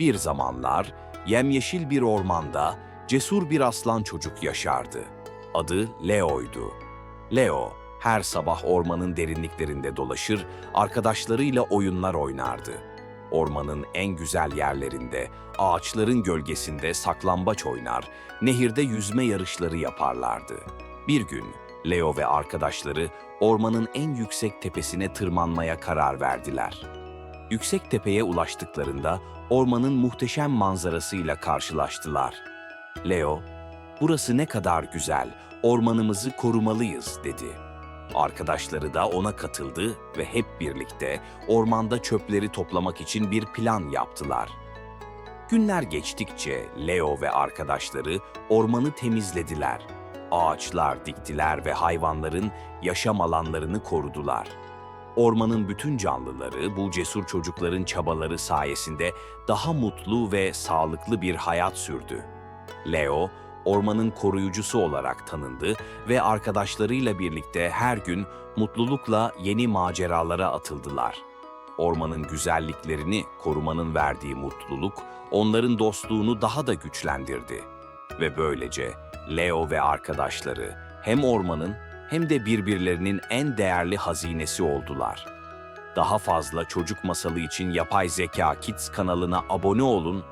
Bir zamanlar yemyeşil bir ormanda cesur bir aslan çocuk yaşardı. Adı Leo'ydu. Leo her sabah ormanın derinliklerinde dolaşır, arkadaşlarıyla oyunlar oynardı. Ormanın en güzel yerlerinde, ağaçların gölgesinde saklambaç oynar, nehirde yüzme yarışları yaparlardı. Bir gün Leo ve arkadaşları ormanın en yüksek tepesine tırmanmaya karar verdiler. Yüksek tepeye ulaştıklarında ormanın muhteşem manzarasıyla karşılaştılar. Leo, "Burası ne kadar güzel, ormanımızı korumalıyız." dedi. Arkadaşları da ona katıldı ve hep birlikte ormanda çöpleri toplamak için bir plan yaptılar. Günler geçtikçe Leo ve arkadaşları ormanı temizlediler. Ağaçlar diktiler ve hayvanların yaşam alanlarını korudular. Ormanın bütün canlıları bu cesur çocukların çabaları sayesinde daha mutlu ve sağlıklı bir hayat sürdü. Leo, ormanın koruyucusu olarak tanındı ve arkadaşlarıyla birlikte her gün mutlulukla yeni maceralara atıldılar. Ormanın güzelliklerini korumanın verdiği mutluluk onların dostluğunu daha da güçlendirdi. Ve böylece Leo ve arkadaşları hem ormanın hem de birbirlerinin en değerli hazinesi oldular. Daha fazla çocuk masalı için Yapay Zeka Kids kanalına abone olun